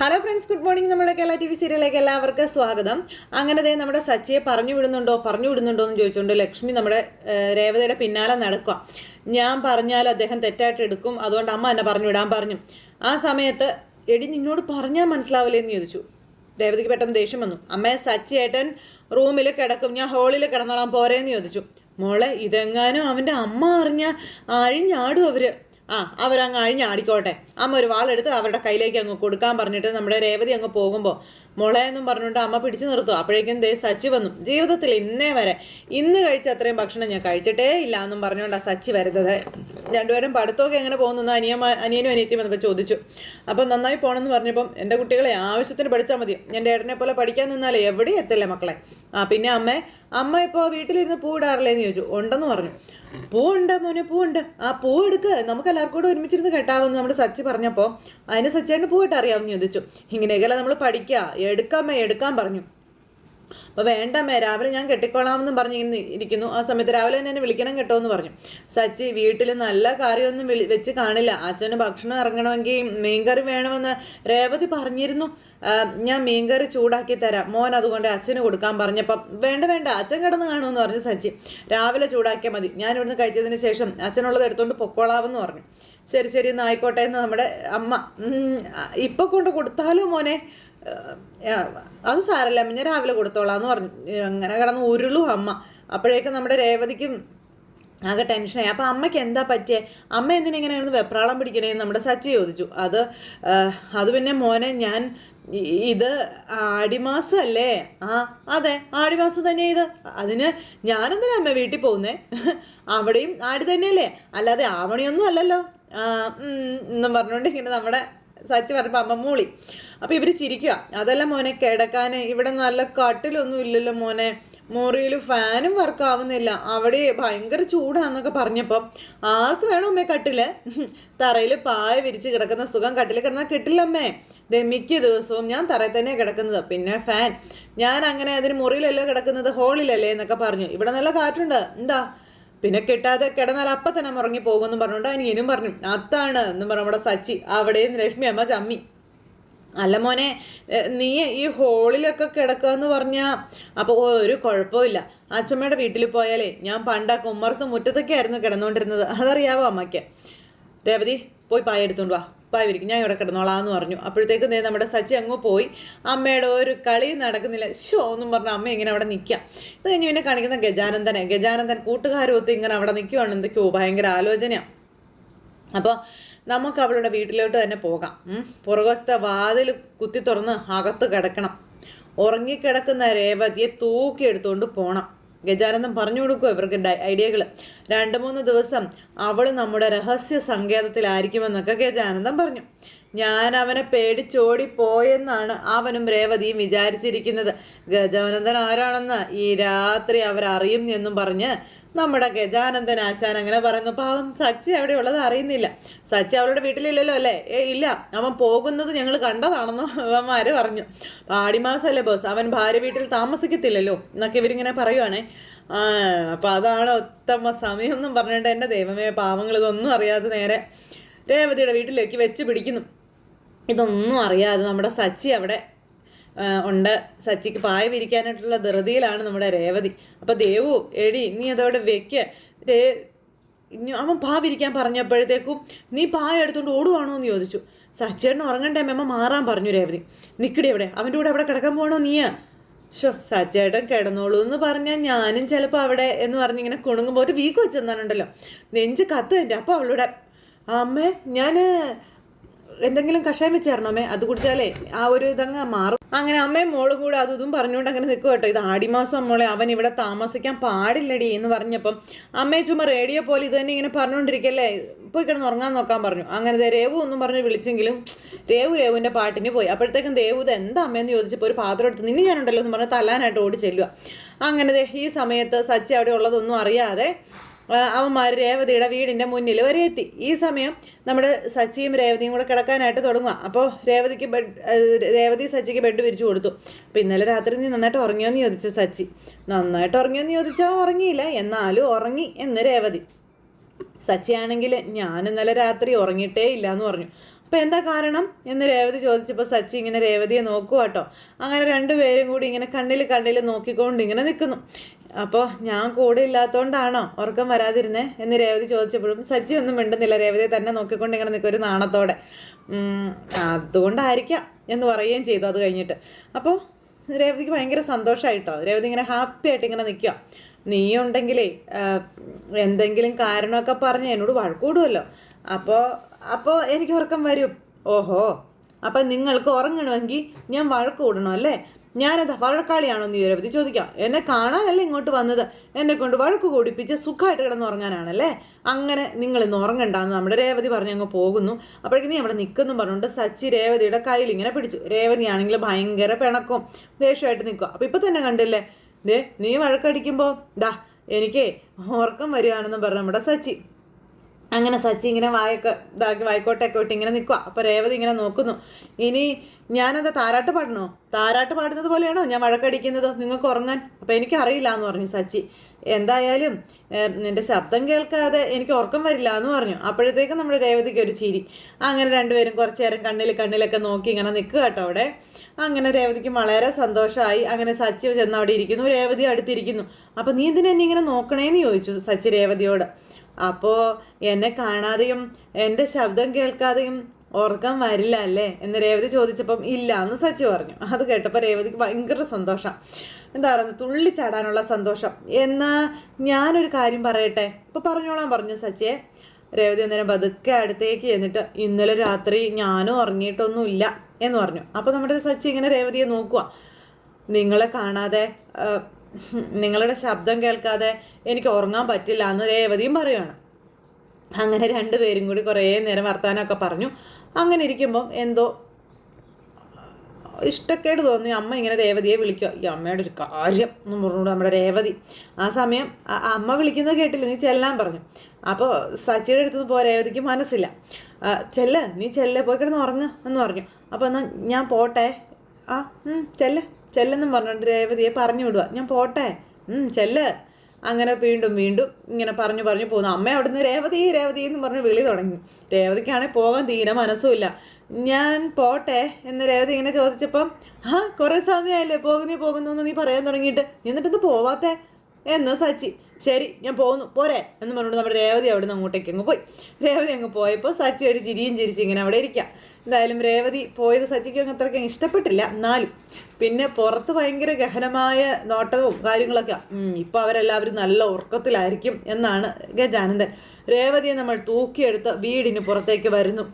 Hello friends good morning നമ്മുടെ Kerala T V സീരിയലിലേക്ക് എല്ലാവർക്കും സ്വാഗതം. അങ്ങനെ ദേ നമ്മുടെ സച്ചിയെ പറഞ്ഞു വിടുന്നുണ്ടോ പറഞ്ഞു വിടുന്നുണ്ടോ എന്ന് ചോദിച്ചുകൊണ്ട് ലക്ഷ്മി നമ്മുടെ രേവതയുടെ പിന്നാലെ നടക്കുക ഞാൻ പറഞ്ഞാൽ അദ്ദേഹം തെറ്റായിട്ട് എടുക്കും. അതുകൊണ്ട് അമ്മ എന്നെ പറഞ്ഞു വിടാൻ പറഞ്ഞു. ആ സമയത്ത് എടി നിന്നോട് പറഞ്ഞാൽ മനസ്സിലാവില്ലേ എന്ന് ചോദിച്ചു. രേവതിക്ക് പെട്ടെന്ന് ദേഷ്യം വന്നു. അമ്മയെ സച്ചിയേട്ടൻ റൂമിൽ കിടക്കും. ഞാൻ ഹോളിൽ കിടന്നോളാം പോരേന്ന് ചോദിച്ചു. മോളെ ഇതെങ്ങാനും അവന്റെ അമ്മ അറിഞ്ഞ അഴിഞ്ഞാടും അവർ. ആ അവരങ്ങ് അഴിഞ്ഞാടിക്കോട്ടെ അമ്മ ഒരു വാളെടുത്ത് അവരുടെ കയ്യിലേക്ക് അങ്ങ് കൊടുക്കാൻ പറഞ്ഞിട്ട് നമ്മുടെ രേവതി അങ്ങ് പോകുമ്പോൾ മോളെ എന്നും പറഞ്ഞുകൊണ്ട് അമ്മ പിടിച്ചു നിർത്തും. അപ്പോഴേക്കും ദേ സച്ചി വന്നു. ജീവിതത്തിൽ ഇന്നേ വരെ ഇന്ന് കഴിച്ച അത്രയും ഭക്ഷണം ഞാൻ കഴിച്ചിട്ടേ ഇല്ല എന്നും പറഞ്ഞുകൊണ്ടാണ് സച്ചി വരുന്നത്. രണ്ടുപേരും പഠിത്തമൊക്കെ എങ്ങനെ പോകുന്നു അനിയമ്മ അനിയനും അനിയത്തിയും വന്നപ്പോൾ ചോദിച്ചു. അപ്പം നന്നായി പോകണമെന്ന് പറഞ്ഞപ്പം എന്റെ കുട്ടികളെ ആവശ്യത്തിന് പഠിച്ചാൽ മതി. എന്റെ ഏട്ടനെ പോലെ പഠിക്കാൻ നിന്നാലേ എവിടെയും എത്തില്ല മക്കളെ? ആ പിന്നെ അമ്മേ അമ്മ ഇപ്പോൾ വീട്ടിലിരുന്ന് പൂ ഇടാറില്ലേന്ന് ചോദിച്ചു. ഉണ്ടെന്ന് പറഞ്ഞു. പൂ ഉണ്ട് മോനെ പൂവുണ്ട്. ആ പൂ എടുക്ക്. നമുക്ക് എല്ലാവർക്കും കൂടെ ഒരുമിച്ചിരുന്ന് കെട്ടാമെന്ന് നമ്മുടെ സച്ചി പറഞ്ഞപ്പോൾ അതിന് സച്ചേട്ടന് പൂ ഇട്ട് അറിയാമെന്ന് ചോദിച്ചു. ഇങ്ങനെയൊക്കെയല്ല നമ്മൾ പഠിക്കുക എടുക്കാമേ എടുക്കാൻ പറഞ്ഞു. അപ്പോൾ വേണ്ടമ്മേ രാവിലെ ഞാൻ കെട്ടിക്കോളാമെന്നും പറഞ്ഞ് ഇരിക്കുന്നു. ആ സമയത്ത് രാവിലെ തന്നെ എന്നെ വിളിക്കണം കേട്ടോ എന്ന് പറഞ്ഞു. സച്ചി വീട്ടിൽ നല്ല കാര്യമൊന്നും വിളി വെച്ച് കാണില്ല. അച്ഛന് ഭക്ഷണം ഇറങ്ങണമെങ്കിൽ മീൻകറി വേണമെന്ന് രേവതി പറഞ്ഞിരുന്നു. ഞാൻ മീൻകറി ചൂടാക്കി തരാം. മോൻ അതുകൊണ്ട് അച്ഛന് കൊടുക്കാൻ പറഞ്ഞപ്പം വേണ്ട വേണ്ട അച്ഛൻ കിടന്ന് കാണുമെന്ന് പറഞ്ഞു സച്ചി. രാവിലെ ചൂടാക്കിയാൽ മതി. ഞാൻ ഇവിടുന്ന് കഴിച്ചതിന് ശേഷം അച്ഛനുള്ളത് എടുത്തുകൊണ്ട് പൊക്കോളാമെന്ന് പറഞ്ഞു. ശരി ശരി എന്ന് ആയിക്കോട്ടെ എന്ന് നമ്മുടെ അമ്മ ഇപ്പം കൊണ്ട് കൊടുത്താലോ മോനെ? അത് സാരല്ല പിന്നെ രാവിലെ കൊടുത്തോളാം എന്ന് പറഞ്ഞു. അങ്ങനെ കിടന്ന് ഉരുളും അമ്മ. അപ്പോഴേക്കും നമ്മുടെ രേവതിക്കും ആകെ ടെൻഷനായി അപ്പം അമ്മയ്ക്ക് എന്താ പറ്റിയേ? അമ്മ എന്തിനാ ഇങ്ങനെ കിടന്ന് വെപ്രാളം പിടിക്കണേ നമ്മുടെ സച്ചി ചോദിച്ചു. അത് അത് പിന്നെ മോനെ ഞാൻ ഇത് ആടിമാസം അല്ലേ ആ അതെ ആടിമാസം തന്നെ ഇത്. അതിന് ഞാനെന്തിനാ അമ്മ വീട്ടിൽ പോകുന്നേ? അവിടെയും ആടി തന്നെയല്ലേ? അല്ലാതെ ആവണിയൊന്നും അല്ലല്ലോ. എന്നും പറഞ്ഞുകൊണ്ട് ഇങ്ങനെ നമ്മുടെ സച്ചി പറഞ്ഞപ്പോൾ അമ്മ മൂളി. അപ്പോൾ ഇവർ ചിരിക്കുക അതല്ല മോനെ കിടക്കാൻ ഇവിടെ നല്ല കട്ടിലൊന്നും ഇല്ലല്ലോ മോനെ. മുറിയിൽ ഫാനും വർക്ക് ആവുന്നില്ല. അവിടെ ഭയങ്കര ചൂടാന്നൊക്കെ പറഞ്ഞപ്പോൾ ആർക്ക് വേണം അമ്മേ കട്ടിൽ? തറയിൽ പായ വിരിച്ച് കിടക്കുന്ന സുഖം കട്ടിൽ കിടന്നാൽ കിട്ടില്ല അമ്മേ. ദേ മിക്ക ദിവസവും ഞാൻ തറയിൽ തന്നെ കിടക്കുന്നത്. പിന്നെ ഫാൻ. ഞാൻ അങ്ങനെ അതിന് മുറിയിലല്ലോ കിടക്കുന്നത്? ഹോളിലല്ലേ എന്നൊക്കെ പറഞ്ഞു. ഇവിടെ നല്ല കാറ്റുണ്ട്. എന്താ? പിന്നെ കിട്ടാതെ കിടന്നാൽ അപ്പം തന്നെ മുറങ്ങി പോകുമെന്ന് പറഞ്ഞുകൊണ്ട് അനിയനും പറഞ്ഞു. അത്താണ് എന്ന് പറഞ്ഞു നമ്മുടെ സച്ചി. അവിടെയും ലക്ഷ്മി അമ്മ ചമ്മി. അല്ല മോനെ നീ ഈ ഹോളിലൊക്കെ കിടക്കുക എന്ന് പറഞ്ഞാൽ അപ്പോൾ ഒരു കുഴപ്പമില്ല. അച്ഛമ്മയുടെ വീട്ടിൽ പോയാലേ ഞാൻ പണ്ട കുമ്മർത്ത് മുറ്റത്തൊക്കെ ആയിരുന്നു കിടന്നുകൊണ്ടിരുന്നത് അതറിയാവോ അമ്മയ്ക്ക്? രേവതി പോയി പായ എടുത്തുകൊണ്ട് വാ. പായ വിരിക്കും. ഞാൻ ഇവിടെ കിടന്നോളാം എന്ന് പറഞ്ഞു. അപ്പോഴത്തേക്കും ദേ നമ്മുടെ സച്ചി അങ്ങ് പോയി. അമ്മയുടെ ഒരു കളി നടക്കുന്നില്ല. ഷോ എന്നും പറഞ്ഞ അമ്മ ഇങ്ങനെ അവിടെ നിൽക്കാം. ഇത് കഴിഞ്ഞ് പിന്നെ കാണിക്കുന്ന ഗജാനന്ദനെ. ഗജാനന്ദൻ കൂട്ടുകാരൊത്ത് ഇങ്ങനെ അവിടെ നിൽക്കുവാണ്. എന്തൊക്കെയോ ഭയങ്കര ആലോചനയാണ് അപ്പോൾ നമുക്ക് അവളുടെ വീട്ടിലോട്ട് തന്നെ പോകാം. പുറകുവശത്തെ വാതിൽ കുത്തി തുറന്ന് അകത്ത് കിടക്കണം. ഉറങ്ങിക്കിടക്കുന്ന രേവതിയെ തൂക്കി എടുത്തുകൊണ്ട് പോകണം ഗജാനന്ദൻ പറഞ്ഞു കൊടുക്കുക ഇവർക്ക് ഐഡിയകൾ രണ്ട് മൂന്ന് ദിവസം അവൾ നമ്മുടെ രഹസ്യ സങ്കേതത്തിലായിരിക്കുമെന്നൊക്കെ ഗജാനന്ദൻ പറഞ്ഞു. ഞാൻ അവനെ പേടിച്ചോടി പോയെന്നാണ് അവനും രേവതിയും വിചാരിച്ചിരിക്കുന്നത്. ഗജാനന്ദൻ ആരാണെന്ന് ഈ രാത്രി അവരറിയും എന്നും പറഞ്ഞ് നമ്മുടെ ഗജാനന്ദൻ ആശാൻ അങ്ങനെ പറയുന്നു. പാവം സച്ചി അവിടെ ഉള്ളത് അറിയുന്നില്ല. സച്ചി അവളുടെ വീട്ടിലില്ലല്ലോ അല്ലേ? ഏ ഇല്ല. അവൻ പോകുന്നത് ഞങ്ങൾ കണ്ടതാണെന്ന് അവന്മാര് പറഞ്ഞു. പാടിമാസമല്ലേ ബോസ്? അവൻ ഭാര്യ വീട്ടിൽ താമസിക്കത്തില്ലല്ലോ എന്നൊക്കെ ഇവരിങ്ങനെ പറയുവാണേ. അപ്പം അതാണ് ഉത്തമ സമയം എന്നും പറഞ്ഞിട്ട് എന്റെ ദൈവമേ പാവങ്ങൾ ഇതൊന്നും അറിയാതെ നേരെ രേവതിയുടെ വീട്ടിലേക്ക് വെച്ച് പിടിക്കുന്നു. ഇതൊന്നും അറിയാതെ നമ്മുടെ സച്ചി അവിടെ ഉണ്ട്. സച്ചിക്ക് പായ വിരിക്കാനായിട്ടുള്ള ധൃതിയിലാണ് നമ്മുടെ രേവതി. അപ്പോൾ ദേവു എടി നീ അതവിടെ വെക്ക്. രേ അവൻ പാ വിരിക്കാൻ പറഞ്ഞപ്പോഴത്തേക്കും നീ പായ എടുത്തുകൊണ്ട് ഓടുവാണോ എന്ന് ചോദിച്ചു. സച്ചേട്ടൻ ഉറങ്ങണ്ടേ അമ്മ? മാറാൻ പറഞ്ഞു രേവതി. നിൽക്കടി എവിടെ അവന്റെ കൂടെ അവിടെ കിടക്കാൻ പോകണോ നീയാ? ഷോ സച്ചേട്ടൻ കിടന്നോളൂ എന്ന് പറഞ്ഞാൽ ഞാനും ചിലപ്പോൾ അവിടെ എന്ന് പറഞ്ഞ് ഇങ്ങനെ കുണുങ്ങുമ്പോൾ ഒരു വീക്ക് വെച്ചെന്നാണുണ്ടല്ലോ നെഞ്ച് കത്ത് എന്റെ. അപ്പോൾ അവളുടെ അമ്മേ ഞാൻ എന്തെങ്കിലും കഷായം വെച്ച് അമ്മേ? അത് കുടിച്ചാലേ ആ ഒരു ഇതങ്ങ് മാറും. അങ്ങനെ അമ്മയും മോളും കൂടെ അതും ഇതും പറഞ്ഞുകൊണ്ട് അങ്ങനെ നിൽക്കും കേട്ടോ. ഇത് ആടിമാസം മോളെ അവൻ ഇവിടെ താമസിക്കാൻ പാടില്ലടി എന്ന് പറഞ്ഞപ്പം അമ്മയെ ചുമ്മാ റേഡിയോ പോലെ ഇത് തന്നെ ഇങ്ങനെ പറഞ്ഞുകൊണ്ടിരിക്കല്ലേ? പോയി കിടന്ന് ഉറങ്ങാൻ നോക്കാൻ പറഞ്ഞു. അങ്ങനെ രേവു ഒന്നും പറഞ്ഞ് വിളിച്ചെങ്കിലും രേവു രേവുവിന്റെ പാട്ടിന് പോയി. അപ്പോഴത്തേക്കും ദേവു ഇത് എന്താ അമ്മയെന്ന് ചോദിച്ചപ്പോൾ ഒരു പാത്രം എടുത്ത് നിന്നെ ഞാനുണ്ടല്ലോ എന്ന് പറഞ്ഞ് തലാനായിട്ട് ഓടി ചെല്ലുക അങ്ങനെ ഈ സമയത്ത് സച്ചി അവിടെ ഉള്ളതൊന്നും അറിയാതെ അവന്മാർ രേവതിയുടെ വീടിന്റെ മുന്നിൽ വരെ എത്തി ഈ സമയം നമ്മുടെ സച്ചിയും രേവതിയും കൂടെ കിടക്കാനായിട്ട് തുടങ്ങുക അപ്പോൾ രേവതിക്ക് ബെഡ് രേവതി സച്ചിക്ക് ബെഡ് വിരിച്ചു കൊടുത്തു. അപ്പോൾ ഇന്നലെ രാത്രി നീ നന്നായിട്ട് ഉറങ്ങിയോന്ന് ചോദിച്ചു സച്ചി. നന്നായിട്ട് ഉറങ്ങിയോന്ന് ചോദിച്ചാൽ ഉറങ്ങിയില്ല എന്നാലും ഉറങ്ങി എന്ന് രേവതി. സച്ചിയാണെങ്കിൽ ഞാൻ ഇന്നലെ രാത്രി ഉറങ്ങിയിട്ടേ ഇല്ല എന്ന് പറഞ്ഞു. അപ്പോൾ എന്താ കാരണം എന്ന് രേവതി ചോദിച്ചപ്പോൾ സച്ചി ഇങ്ങനെ രേവതിയെ നോക്കുക കേട്ടോ അങ്ങനെ രണ്ടുപേരും കൂടി ഇങ്ങനെ കണ്ണിൽ കണ്ണിൽ നോക്കിക്കൊണ്ട് ഇങ്ങനെ നിൽക്കുന്നു അപ്പോൾ ഞാൻ കൂടെ ഇല്ലാത്തതുകൊണ്ടാണോ ഉറക്കം വരാതിരുന്നേ എന്ന് രേവതി ചോദിച്ചപ്പോഴും സജ്ജി ഒന്നും മിണ്ടുന്നില്ല. രേവതി തന്നെ നോക്കിക്കൊണ്ട് ഇങ്ങനെ നിൽക്കും ഒരു നാണത്തോടെ. അതുകൊണ്ടായിരിക്കാം എന്ന് പറയുകയും ചെയ്തു അത് കഴിഞ്ഞിട്ട്. അപ്പോൾ രേവതിക്ക് ഭയങ്കര സന്തോഷമായിട്ടോ രേവതി ഇങ്ങനെ ഹാപ്പി ആയിട്ട് ഇങ്ങനെ നിൽക്കുക. നീ ഉണ്ടെങ്കിലേ എന്തെങ്കിലും കാരണമൊക്കെ പറഞ്ഞ് എന്നോട് വഴക്കൂടുമല്ലോ അപ്പോൾ അപ്പോൾ എനിക്ക് ഉറക്കം വരും. ഓഹോ അപ്പം നിങ്ങൾക്ക് ഉറങ്ങണമെങ്കിൽ ഞാൻ വഴക്കൂടണം അല്ലേ? ഞാനത് വഴക്കാളിയാണോ നീ രവതി ചോദിക്കാം. എന്നെ കാണാനല്ലേ ഇങ്ങോട്ട് വന്നത്? എന്നെ കൊണ്ട് വഴക്ക് കൂടിപ്പിച്ച് സുഖമായിട്ട് കിടന്ന് ഉറങ്ങാനാണല്ലേ? അങ്ങനെ നിങ്ങൾ ഇന്ന് ഉറങ്ങണ്ടെന്ന് നമ്മുടെ രേവതി പറഞ്ഞ് അങ്ങ് പോകുന്നു. അപ്പോഴേക്കും നീ അവിടെ നിൽക്കുന്നു പറഞ്ഞുകൊണ്ട് സച്ചി രേവതിയുടെ കയ്യിൽ ഇങ്ങനെ പിടിച്ചു. രേവതി ആണെങ്കിൽ ഭയങ്കര പിണക്കും. ദേഷ്യമായിട്ട് നിൽക്കുക. അപ്പം ഇപ്പം തന്നെ കണ്ടില്ലേ? ദേ നീ വഴക്കടിക്കുമ്പോൾ ദാ എനിക്കേ ഉറക്കം വരികയാണെന്ന് പറഞ്ഞു നമ്മുടെ സച്ചി. അങ്ങനെ സച്ചി ഇങ്ങനെ വായൊക്കെ ഇതാക്കി വായിക്കോട്ടൊക്കെ ഇട്ട് ഇങ്ങനെ നിൽക്കുക. അപ്പോൾ രേവതി ഇങ്ങനെ നോക്കുന്നു. ഇനി ഞാനെന്താ താരാട്ട് പാടണോ? താരാട്ട് പാടുന്നത് പോലെയാണോ? ഞാൻ വഴക്കടിക്കുന്നത്? നിങ്ങൾക്ക് ഉറങ്ങാൻ? അപ്പോൾ എനിക്കറിയില്ല എന്ന് പറഞ്ഞു സച്ചി. എന്തായാലും നിന്റെ ശബ്ദം കേൾക്കാതെ എനിക്ക് ഉറക്കം വരില്ല എന്ന് പറഞ്ഞു. അപ്പോഴത്തേക്കും നമ്മുടെ രേവതിക്ക് ഒരു ചിരി. അങ്ങനെ രണ്ടുപേരും കുറച്ചു നേരം കണ്ണിൽ കണ്ണിലൊക്കെ നോക്കി ഇങ്ങനെ നിൽക്കുക കേട്ടോ അവിടെ. അങ്ങനെ രേവതിക്ക് വളരെ സന്തോഷമായി. അങ്ങനെ സച്ചി ചെന്ന് അവിടെ ഇരിക്കുന്നു. രേവതി അടുത്തിരിക്കുന്നു. അപ്പോൾ നീ എന്തിനാ എന്നെ ഇങ്ങനെ നോക്കണേന്ന് ചോദിച്ചു സച്ചി രേവതിയോട്. അപ്പോൾ എന്നെ കാണാതെയും എന്റെ ശബ്ദം കേൾക്കാതെയും ഉറക്കം വരില്ല അല്ലേ? എന്ന് രേവതി ചോദിച്ചപ്പം ഇല്ല എന്ന് സച്ചി പറഞ്ഞു. അത് കേട്ടപ്പോൾ രേവതിക്ക് ഭയങ്കര സന്തോഷം. എന്താ പറയുന്നത് തുള്ളിച്ചാടാനുള്ള സന്തോഷം. എന്നാൽ ഞാനൊരു കാര്യം പറയട്ടെ? ഇപ്പം പറഞ്ഞോളാം പറഞ്ഞു സച്ചിയെ. രേവതി അന്നേരം പതുക്കെ അടുത്തേക്ക് ചെന്നിട്ട് ഇന്നലെ രാത്രി ഞാനും ഉറങ്ങിയിട്ടൊന്നുമില്ല എന്ന് പറഞ്ഞു. അപ്പോൾ നമ്മുടെ സച്ചി ഇങ്ങനെ രേവതിയെ നോക്കുക നിങ്ങളെ കാണാതെ നിങ്ങളുടെ ശബ്ദം കേൾക്കാതെ എനിക്ക് ഉറങ്ങാൻ പറ്റില്ല എന്ന് രേവതിയും പറയുകയാണ് അങ്ങനെ രണ്ടുപേരും കൂടി കുറേ നേരം വർത്തമാനമൊക്കെ പറഞ്ഞു. അങ്ങനെ ഇരിക്കുമ്പം എന്തോ ഇഷ്ടക്കേട് തോന്നി. അമ്മ ഇങ്ങനെ രേവതിയെ വിളിക്കുക. ഈ അമ്മയുടെ ഒരു കാര്യം എന്ന് പറഞ്ഞുകൊണ്ട് നമ്മുടെ രേവതി. ആ സമയം അമ്മ വിളിക്കുന്നത് കേട്ടില്ല. നീ ചെല്ലാൻ പറഞ്ഞു. അപ്പോൾ സച്ചിയുടെ അടുത്ത് പോ രേവതിക്ക് മനസ്സില്ല. ചെല്ല. നീ ചെല്ല. പോയി കിടന്ന് ഉറങ്ങ് എന്ന് പറഞ്ഞു. അപ്പോൾ എന്നാൽ ഞാൻ പോട്ടെ. ആ ചെല്ല. ചെല്ലെന്നും പറഞ്ഞുകൊണ്ട് രേവതിയെ പറഞ്ഞു വിടുക ഞാൻ പോട്ടെ. ചെല്ല്. അങ്ങനെ വീണ്ടും വീണ്ടും ഇങ്ങനെ പറഞ്ഞു പറഞ്ഞു പോകുന്നു. അമ്മ അവിടുന്ന് രേവതി രേവതി എന്ന് പറഞ്ഞ് വിളി തുടങ്ങി. രേവതിക്കാണെങ്കിൽ പോകാൻ തീരെ മനസ്സുമില്ല ഞാൻ പോട്ടെ എന്ന് രേവതി ഇങ്ങനെ ചോദിച്ചപ്പം ആ കുറേ സമയമല്ലേ പോകുന്നേ പോകുന്നു എന്ന് നീ പറയാൻ തുടങ്ങിയിട്ട്. എന്നിട്ടൊന്ന് പോവാത്തേ? എന്ന് സച്ചി ശരി ഞാൻ പോകുന്നു. പോരെ. എന്ന് പറഞ്ഞുകൊണ്ട് നമ്മുടെ രേവതി അവിടെ നിന്ന് അങ്ങോട്ടേക്ക് അങ്ങ് പോയി. രേവതി അങ്ങ് പോയപ്പോൾ സച്ചി ഒരു ചിരിയും ചിരിച്ച് ഇങ്ങനെ അവിടെ ഇരിക്കാം. എന്തായാലും രേവതി പോയത് സച്ചിക്ക് അങ്ങ് അത്രയ്ക്ക് ഇഷ്ടപ്പെട്ടില്ല. എന്നാലും പിന്നെ പുറത്ത് ഭയങ്കര ഗഹനമായ നോട്ടവും കാര്യങ്ങളൊക്കെ. ഇപ്പോൾ അവരെല്ലാവരും നല്ല ഉറക്കത്തിലായിരിക്കും എന്നാണ് ഗജാനന്ദൻ. രേവതിയെ നമ്മൾ തൂക്കിയെടുത്ത് വീടിന് പുറത്തേക്ക് വരുന്നു.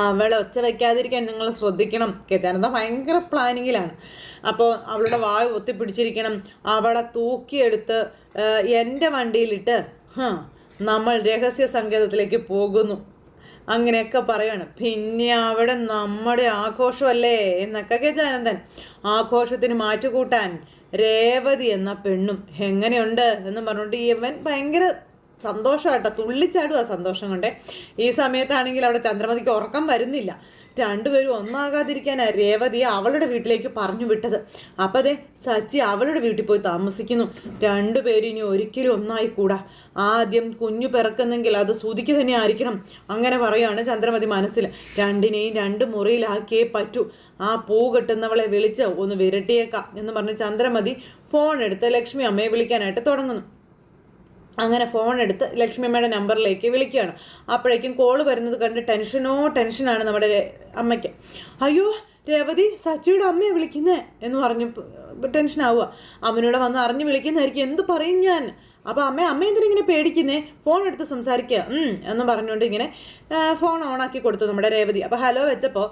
അവളെ ഒച്ച വയ്ക്കാതിരിക്കാൻ നിങ്ങൾ ശ്രദ്ധിക്കണം. ഗജാനന്ദ ഭയങ്കര പ്ലാനിങ്ങിലാണ്. അപ്പോൾ അവളുടെ വായു ഒത്തിപ്പിടിച്ചിരിക്കണം. അവളെ തൂക്കിയെടുത്ത് എന്റെ വണ്ടിയിലിട്ട് നമ്മൾ രഹസ്യ സങ്കേതത്തിലേക്ക് പോകുന്നു. അങ്ങനെയൊക്കെ പറയാണ്. പിന്നെ അവിടെ നമ്മുടെ ആഘോഷമല്ലേ? എന്നൊക്കെ ഗജാനന്ദൻ. ആഘോഷത്തിന് മാറ്റുകൂട്ടാൻ രേവതി എന്ന പെണ്ണും എങ്ങനെയുണ്ട്? എന്ന് പറഞ്ഞുകൊണ്ട് ഇവൻ ഭയങ്കര സന്തോഷമായിട്ടോ തുള്ളിച്ചാടുക സന്തോഷം കൊണ്ടേ. ഈ സമയത്താണെങ്കിൽ അവിടെ ചന്ദ്രമതിക്ക് ഉറക്കം വരുന്നില്ല. രണ്ടുപേരും ഒന്നാകാതിരിക്കാനാണ് രേവതിയെ അവളുടെ വീട്ടിലേക്ക് പറഞ്ഞു വിട്ടത്. അപ്പം സച്ചി അവളുടെ വീട്ടിൽ പോയി താമസിക്കുന്നു. രണ്ടുപേരും ഇനി ഒരിക്കലും ഒന്നായി കൂടാ. ആദ്യം കുഞ്ഞു പിറക്കുന്നെങ്കിൽ അത് സുതിക്ക് തന്നെ ആയിരിക്കണം. അങ്ങനെ പറയുകയാണ് ചന്ദ്രമതി മനസ്സിൽ. രണ്ടിനെയും രണ്ട് മുറിയിലാക്കിയേ പറ്റൂ. ആ പൂ കെട്ടുന്നവളെ വിളിച്ച് ഒന്ന് വിരട്ടിയേക്കാം എന്ന് പറഞ്ഞ് ചന്ദ്രമതി ഫോൺ എടുത്ത് ലക്ഷ്മി അമ്മയെ വിളിക്കാനായിട്ട് തുടങ്ങുന്നു. അങ്ങനെ ഫോൺ എടുത്ത് ലക്ഷ്മി അമ്മയുടെ നമ്പറിലേക്ക് വിളിക്കുകയാണ്. അപ്പോഴേക്കും കോൾ വരുന്നത് കണ്ട് ടെൻഷനോ ടെൻഷനാണ് നമ്മുടെ അമ്മയ്ക്ക്. അയ്യോ രേവതി സച്ചിയുടെ അമ്മയെ വിളിക്കുന്നേ എന്ന് പറഞ്ഞ് ടെൻഷൻ ആവുക. അവനോട് വന്ന് അറിഞ്ഞ് വിളിക്കുന്നതായിരിക്കും. എന്ത് പറയും ഞാൻ? അപ്പോൾ അമ്മ അമ്മ എന്തിനിങ്ങനെ പേടിക്കുന്നേ? ഫോൺ എടുത്ത് സംസാരിക്കുക എന്ന് പറഞ്ഞുകൊണ്ട് ഇങ്ങനെ ഫോൺ ഓണാക്കി കൊടുത്തു നമ്മുടെ രേവതി. അപ്പോൾ ഹലോ വെച്ചപ്പോൾ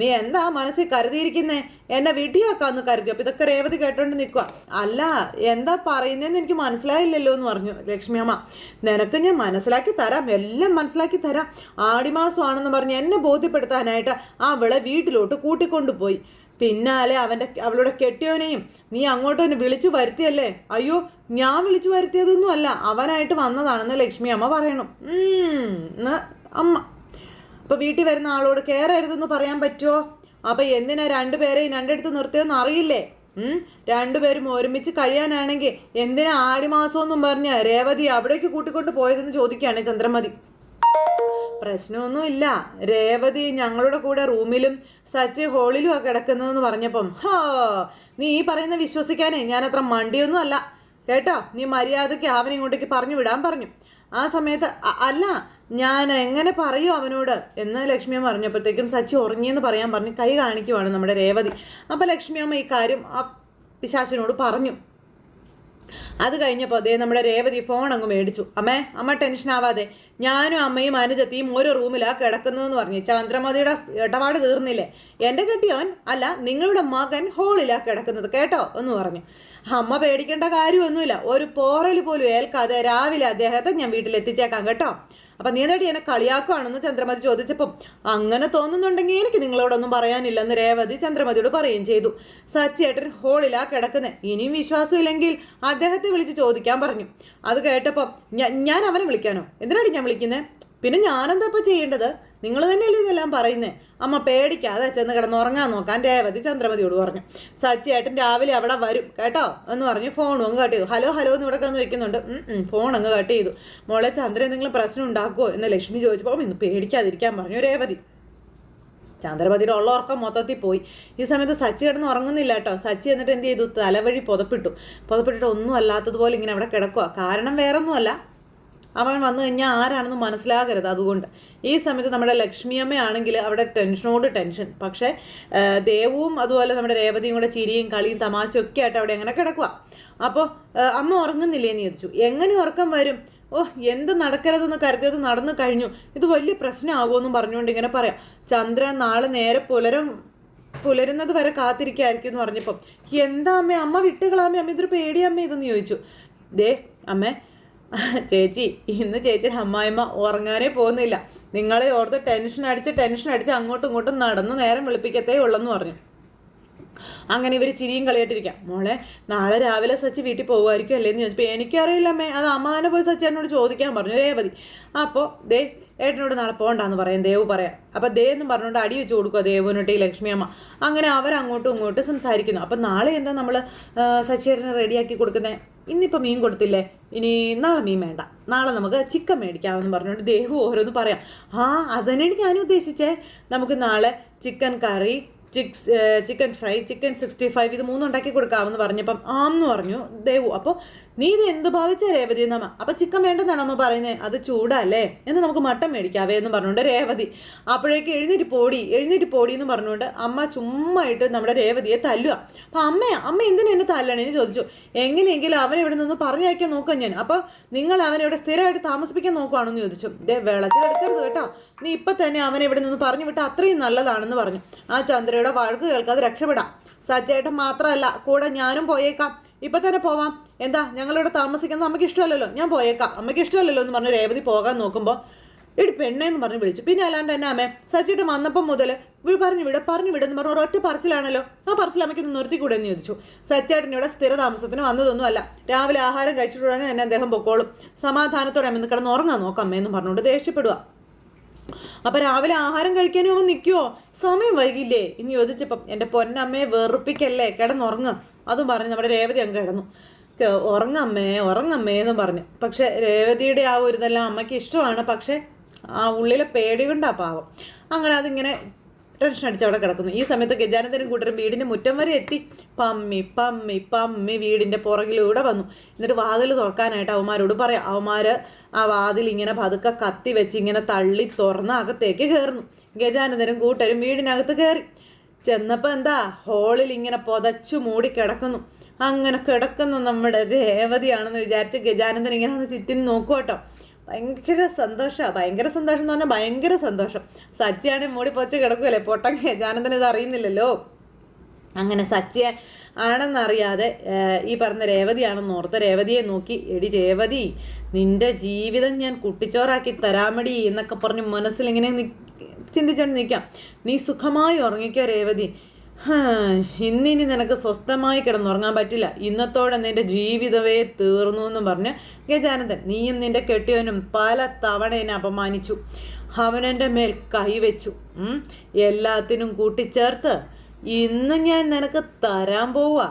നീ എന്താ മനസ്സിൽ കരുതിയിരിക്കുന്നേ? എന്നെ വിഡിയാക്കാമെന്ന് കരുതി. അപ്പോൾ ഇതൊക്കെ രേവതി കേട്ടോണ്ട് നിൽക്കുക അല്ല എന്താ പറയുന്നതെന്ന് എനിക്ക് മനസ്സിലായില്ലല്ലോ എന്ന് പറഞ്ഞു ലക്ഷ്മി അമ്മ. നിനക്ക് ഞാൻ മനസ്സിലാക്കി തരാം. എല്ലാം മനസ്സിലാക്കി തരാം. ആടിമാസമാണെന്ന് പറഞ്ഞ് എന്നെ ബോധ്യപ്പെടുത്താനായിട്ട് ആ വിള വീട്ടിലോട്ട് കൂട്ടിക്കൊണ്ടുപോയി. പിന്നാലെ അവന്റെ അവളുടെ കെട്ടിയവനെയും നീ അങ്ങോട്ട് തന്നെ വിളിച്ചു വരുത്തിയല്ലേ? അയ്യോ ഞാൻ വിളിച്ചു വരുത്തിയതൊന്നും അല്ല. അവനായിട്ട് വന്നതാണെന്ന് ലക്ഷ്മി അമ്മ പറയണം. അമ്മ. അപ്പൊ വീട്ടിൽ വരുന്ന ആളോട് കയറരുതെന്ന് പറയാൻ പറ്റുമോ അപ്പൊ എന്തിനാ രണ്ടുപേരെയും രണ്ടിടത്ത് നിർത്തിയെന്ന് അറിയില്ലേ? രണ്ടുപേരും ഒരുമിച്ച് കഴിയാനാണെങ്കിൽ എന്തിനാ ആടി മാസമൊന്നും പറഞ്ഞ് രേവതി അവിടേക്ക് കൂട്ടിക്കൊണ്ട് പോയതെന്ന് ചോദിക്കുകയാണ് ചന്ദ്രമതി. പ്രശ്നമൊന്നുമില്ല. രേവതി ഞങ്ങളുടെ കൂടെ റൂമിലും സച്ചി ഹോളിലും ഒക്കെ കിടക്കുന്നതെന്ന് പറഞ്ഞപ്പം ഹോ നീ ഈ പറയുന്ന വിശ്വസിക്കാനേ ഞാൻ അത്ര മണ്ടിയൊന്നും അല്ല കേട്ടോ നീ മര്യാദയ്ക്ക് അവനെ ഇങ്ങോട്ടേക്ക് പറഞ്ഞു വിടാൻ പറഞ്ഞു. ആ സമയത്ത് അല്ല ഞാൻ എങ്ങനെ പറയൂ അവനോട്? എന്ന് ലക്ഷ്മിയമ്മ പറഞ്ഞപ്പോഴത്തേക്കും സച്ചി ഉറങ്ങിയെന്ന് പറയാൻ പറഞ്ഞ് കൈ കാണിക്കുവാണ് നമ്മുടെ രേവതി. അപ്പം ലക്ഷ്മിയമ്മ ഈ കാര്യം ആ പിശാചിനോട് പറഞ്ഞു. അത് കഴിഞ്ഞപ്പോൾ അതേ നമ്മുടെ രേവതി ഫോൺ അങ്ങ് മേടിച്ചു. അമ്മേ അമ്മ ടെൻഷൻ ആവാതെ. ഞാനും അമ്മയും അനുജത്തിയും ഓരോ റൂമിലാണ് കിടക്കുന്നതെന്ന് പറഞ്ഞു. ചന്ദ്രമതിയുടെ ഇടപാട് തീർന്നില്ലേ? എന്റെ കെട്ടിയോൻ അല്ല നിങ്ങളുടെ മകൻ ഹോളിലാണ് കിടക്കുന്നത് കേട്ടോ? എന്ന് പറഞ്ഞു. അമ്മ പേടിക്കേണ്ട കാര്യമൊന്നുമില്ല. ഒരു പോറൽ പോലും ഏൽക്കാതെ രാവിലെ അദ്ദേഹത്തെ ഞാൻ വീട്ടിലെത്തിച്ചേക്കാം കേട്ടോ? അപ്പം നീ നേടി എന്നെ കളിയാക്കുവാണെന്ന് ചന്ദ്രമതി ചോദിച്ചപ്പം അങ്ങനെ തോന്നുന്നുണ്ടെങ്കിൽ എനിക്ക് നിങ്ങളോടൊന്നും പറയാനില്ലെന്ന് രേവതി ചന്ദ്രമതിയോട് പറയുകയും ചെയ്തു. സച്ചേട്ടൻ ഹോളിലാ കിടക്കുന്നത് ഇനിയും വിശ്വാസമില്ലെങ്കിൽ അദ്ദേഹത്തെ വിളിച്ച് ചോദിക്കാൻ പറഞ്ഞു. അത് കേട്ടപ്പം "ഞ- ഞാൻ അവനെ വിളിക്കാനോ? എന്തിനാടി ഞാൻ വിളിക്കുന്നത് പിന്നെ ഞാനെന്താ ഇപ്പം ചെയ്യേണ്ടത്? നിങ്ങൾ തന്നെയല്ലേ ഇതെല്ലാം പറയുന്നേ? അമ്മ പേടിക്കാതെ ചെന്ന് കിടന്ന് ഉറങ്ങാൻ നോക്കാൻ രേവതി ചന്ദ്രമതിയോട് പറഞ്ഞു. സച്ചിയേട്ടൻ രാവിലെ അവിടെ വരും. കേട്ടോ? എന്ന് പറഞ്ഞ് ഫോണും അങ്ങ് കട്ട് ചെയ്തു. ഹലോ ഹലോ എന്ന് ഇവിടെ കിടന്ന് വെക്കുന്നുണ്ട്. ഫോൺ അങ്ങ് കട്ട് ചെയ്തു. മോളെ ചന്ദ്ര എന്തെങ്കിലും പ്രശ്നം ഉണ്ടാക്കുമോ എന്ന് ലക്ഷ്മി ചോദിച്ചപ്പോൾ ഇന്ന് പേടിക്കാതിരിക്കാൻ പറഞ്ഞു രേവതി ചന്ദ്രപതിയുടെ ഉള്ള ഉറക്കം മൊത്തത്തിൽ പോയി. ഈ സമയത്ത് സച്ചി കിടന്ന് ഉറങ്ങുന്നില്ല കേട്ടോ. സച്ചി എന്നിട്ട് എന്ത് ചെയ്തു? തലവഴി പുതപ്പിട്ടു. പുതപ്പിട്ടിട്ട് ഒന്നും അല്ലാത്തതുപോലെ ഇങ്ങനെ അവിടെ കിടക്കുക കാരണം വേറൊന്നുമല്ല. അവൻ വന്നു കഴിഞ്ഞാൽ ആരാണെന്ന് മനസ്സിലാകരുത് അതുകൊണ്ട്. ഈ സമയത്ത് നമ്മുടെ ലക്ഷ്മിയമ്മയാണെങ്കിൽ അവിടെ ടെൻഷനോട് ടെൻഷൻ. പക്ഷേ ദേവവും അതുപോലെ നമ്മുടെ രേവതിയും കൂടെ ചിരിയും കളിയും തമാശയും ഒക്കെ ആയിട്ട് അവിടെ എങ്ങനെ കിടക്കുക അപ്പോൾ അമ്മ ഉറങ്ങുന്നില്ലേന്ന് ചോദിച്ചു. എങ്ങനെ ഉറക്കം വരും? ഓ എന്ത് നടക്കരുതെന്ന് കരുതിയത് നടന്നു കഴിഞ്ഞു. ഇത് വലിയ പ്രശ്നമാകുമെന്നും പറഞ്ഞുകൊണ്ട് ഇങ്ങനെ പറയാം. ചന്ദ്രൻ നാളെ നേരെ പുലരും പുലരുന്നത് വരെ കാത്തിരിക്കായിരിക്കും എന്ന് പറഞ്ഞപ്പം എന്താ അമ്മ? അമ്മ വിട്ടുകളാമേ? അമ്മ ഇതൊരു പേടിയമ്മ ഇതെന്ന് ചോദിച്ചു. ദേ അമ്മേ ചേച്ചി ഇന്ന് ചേച്ചിയുടെ അമ്മായിമ്മ ഉറങ്ങാനേ പോകുന്നില്ല. നിങ്ങളെ ഓർത്ത് ടെൻഷൻ അടിച്ച് ടെൻഷൻ അടിച്ച് അങ്ങോട്ടും ഇങ്ങോട്ടും നടന്ന് നേരം വിളിപ്പിക്കത്തേ ഉള്ളെന്ന് പറഞ്ഞു. അങ്ങനെ ഇവർ ചിരിയും കളിയായിട്ടിരിക്കാം. മോളെ നാളെ രാവിലെ സച്ചി വീട്ടിൽ പോകുമായിരിക്കും അല്ലേ എന്ന് ചോദിച്ചപ്പോൾ എനിക്കറിയില്ലമ്മേ അത് അമ്മാനെ പോയി സച്ചി എന്നോട് ചോദിക്കാൻ പറഞ്ഞു. രേവതി അപ്പോൾ ദേ ഏട്ടനോട് നാളെ പോകണ്ടെന്ന് പറയാം ദേവ് പറയാം. അപ്പോൾ ദേ എന്ന് പറഞ്ഞുകൊണ്ട് അടി വെച്ച് കൊടുക്കുക ദേവുവിനോട്ട് ഈ ലക്ഷ്മി അമ്മ. അങ്ങനെ അവരങ്ങോട്ടും ഇങ്ങോട്ടും സംസാരിക്കുന്നു. അപ്പം നാളെ എന്താ നമ്മൾ സച്ചിയേട്ടനെ റെഡിയാക്കി കൊടുക്കുന്നത് ഇന്നിപ്പോൾ മീൻ കൊടുത്തില്ലേ? ഇനി നാളെ മീൻ വേണ്ട. നാളെ നമുക്ക് ചിക്കൻ മേടിക്കാമെന്ന് പറഞ്ഞുകൊണ്ട് ദേവു ഓരോന്ന് പറയാം ആ അതന്നെയാണ് ഞാൻ ഉദ്ദേശിച്ചേ നമുക്ക് നാളെ chicken curry chicks chicken fry chicken sixty five ഇത് മൂന്നും ഉണ്ടാക്കി കൊടുക്കാമെന്ന് പറഞ്ഞപ്പം ആന്ന് പറഞ്ഞു ദേവു അപ്പോൾ നീ ഇത് എന്ത് ഭാവിച്ച രേവതി എന്നമ്മ അപ്പം ചിക്കൻ വേണ്ടെന്നാണ് അമ്മ പറയുന്നത് അത് ചൂടല്ലേ? എന്ന് നമുക്ക് മട്ടൻ മേടിക്കാവേ എന്ന് പറഞ്ഞുകൊണ്ട് രേവതി അപ്പോഴേക്ക് എഴുന്നേറ്റ് പോടി എഴുന്നേറ്റ് പോടി എന്ന് പറഞ്ഞുകൊണ്ട് അമ്മ ചുമ്മായിട്ട് നമ്മുടെ രേവതിയെ തല്ലുക അപ്പം അമ്മ അമ്മ എന്തിനാ എന്നെ തല്ലണേന്ന് ചോദിച്ചു. എങ്ങനെയെങ്കിലും അവനെ ഇവിടെ നിന്ന് പറഞ്ഞയക്കാൻ നോക്കാം ഞാൻ. അപ്പോൾ നിങ്ങൾ അവനെ ഇവിടെ സ്ഥിരമായിട്ട് താമസിപ്പിക്കാൻ നോക്കുവാണെന്ന് ചോദിച്ചു. ദേ വെള്ളത്തിലെടുക്കരുത് കേട്ടോ. നീ ഇപ്പം തന്നെ അവനെ ഇവിടെ നിന്ന് പറഞ്ഞു വിട്ട് അത്രയും നല്ലതാണെന്ന് പറഞ്ഞു. ആ ചന്ദ്രയുടെ വഴക്ക് കേൾക്കാതെ രക്ഷപ്പെടാം. സജ്ജേട്ടൻ മാത്രമല്ല കൂടെ ഞാനും പോയേക്കാം. ഇപ്പൊ തന്നെ പോവാം. എന്താ ഞങ്ങളിവിടെ താമസിക്കുന്നത് നമുക്ക് ഇഷ്ടമല്ലല്ലോ? ഞാൻ പോയേക്കാം. അമ്മയ്ക്ക് ഇഷ്ടമല്ലല്ലോ എന്ന് പറഞ്ഞ് രേവതി പോകാൻ നോക്കുമ്പോൾ എടി പെണ്ണേന്ന് പറഞ്ഞ് വിളിച്ചു. പിന്നെ അല്ലാണ്ട് എന്നെ അമ്മേ സച്ചിട്ട് വന്നപ്പം മുതൽ പറഞ്ഞു വിട പറഞ്ഞു വിടെന്ന് പറഞ്ഞു ഒരൊറ്റ പറച്ചിലാണല്ലോ? ആ പറച്ചിൽ അമ്മയ്ക്ക് നിർത്തിക്കൂടെ എന്ന് ചോദിച്ചു. സച്ചേട്ടൻ ഇവിടെ സ്ഥിര താമസത്തിന് വന്നതൊന്നുമല്ല രാവിലെ ആഹാരം കഴിച്ചിട്ടുടനെ എന്നെ അദ്ദേഹം പൊക്കോളും. സമാധാനത്തോടെ അമ്മ കിടന്ന് ഉറങ്ങാൻ നോക്കാം അമ്മയെന്ന് പറഞ്ഞുകൊണ്ട് ദേഷ്യപ്പെടുക അപ്പൊ രാവിലെ ആഹാരം കഴിക്കാനും അവൻ നിൽക്കുവോ സമയം വൈകില്ലേ? ഇനി ചോദിച്ചപ്പം എന്റെ പൊന്നമ്മയെ വെറുപ്പിക്കല്ലേ? കിടന്നുറങ്ങ്. അതും പറഞ്ഞ് നമ്മുടെ രേവതി അങ്ങ് കിടന്നു. ഉറങ്ങമ്മേ ഉറങ്ങമ്മേ എന്നും പറഞ്ഞു. പക്ഷെ രേവതിയുടെ ആ ഒരു ഇതെല്ലാം അമ്മയ്ക്ക് ഇഷ്ടമാണ്. പക്ഷെ ആ ഉള്ളിലെ പേടി കൊണ്ടാ പാവം. അങ്ങനെ അതിങ്ങനെ ടെൻഷൻ അടിച്ച് അവിടെ കിടക്കുന്നു. ഈ സമയത്ത് ഗജാനന്ദനും കൂട്ടരും വീടിന്റെ മുറ്റം വരെ എത്തി. പമ്മി പമ്മി പമ്മി വീടിന്റെ പുറകിലൂടെ വന്നു. എന്നിട്ട് വാതിൽ തുറക്കാനായിട്ട് അവന്മാരോട് പറയാം. അവന്മാർ ആ വാതിൽ ഇങ്ങനെ പതുക്കെ കത്തി വെച്ച് ഇങ്ങനെ തള്ളി തുറന്ന് അകത്തേക്ക് കയറുന്നു. ഗജാനന്ദനും കൂട്ടരും വീടിനകത്ത് കയറി. ചെന്നപ്പോൾ എന്താ? ഹോളിൽ ഇങ്ങനെ പുതച്ചു മൂടി കിടക്കുന്നു. അങ്ങനെ കിടക്കുന്നു നമ്മുടെ രേവതിയാണെന്ന് വിചാരിച്ച് ഗജാനന്ദൻ ഇങ്ങനെ ചുറ്റിനും നോക്കൂ കേട്ടോ ഭയങ്കര സന്തോഷമാണ് ഭയങ്കര സന്തോഷം എന്ന് പറഞ്ഞാൽ ഭയങ്കര സന്തോഷം. സച്ചിയാണെ മൂടി പൊച്ച് കിടക്കുമല്ലേ പൊട്ടൻ ഗജാനന്ദൻ ഇത് അറിയുന്നില്ലല്ലോ? അങ്ങനെ സച്ചിയെ ആണെന്നറിയാതെ ഈ പറഞ്ഞ രേവതിയാണെന്ന് ഓർത്ത് രേവതിയെ നോക്കി എടി രേവതി നിന്റെ ജീവിതം ഞാൻ കുട്ടിച്ചോറാക്കി തരാമടി എന്നൊക്കെ പറഞ്ഞ് മനസ്സിലിങ്ങനെ ചിന്തിച്ചോണ്ട് നിൽക്കാം നീ സുഖമായി ഉറങ്ങിക്കോ രേവതി. ഇന്നിനി നിനക്ക് സ്വസ്ഥമായി കിടന്നുറങ്ങാൻ പറ്റില്ല. ഇന്നത്തോടെ നിന്റെ ജീവിതമേ തീർന്നു എന്ന് പറഞ്ഞ് ഗജാനന്ദൻ നീയും നിന്റെ കെട്ടിയവനും പല തവണ എന്നെ അപമാനിച്ചു. അവനെന്റെ മേൽ കൈവച്ചു. എല്ലാത്തിനും കൂട്ടിച്ചേർത്ത് ഇന്ന് ഞാൻ നിനക്ക് തരാൻ പോവാ.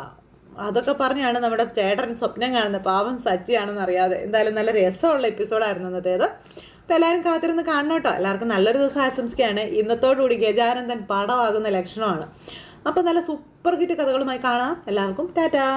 അതൊക്കെ പറഞ്ഞാണ് നമ്മുടെ ചേട്ടൻ സ്വപ്നം കാണുന്നത്. പാവം സച്ചിയാണെന്ന് അറിയാതെ. എന്തായാലും നല്ല രസമുള്ള എപ്പിസോഡായിരുന്നു അന്നത്തേത് അപ്പോൾ എല്ലാവരും കാത്തിരുന്ന് കാണണം കേട്ടോ. എല്ലാവർക്കും നല്ലൊരു ദിവസം ആശംസിക്കുകയാണ്. ഇന്നത്തോടുകൂടി ഗജാനന്ദൻ പടമാകുന്ന ലക്ഷണമാണ്. അപ്പോൾ നല്ല സൂപ്പർ ഹിറ്റ് കഥകളുമായി കാണാം. എല്ലാവർക്കും ടാറ്റാ.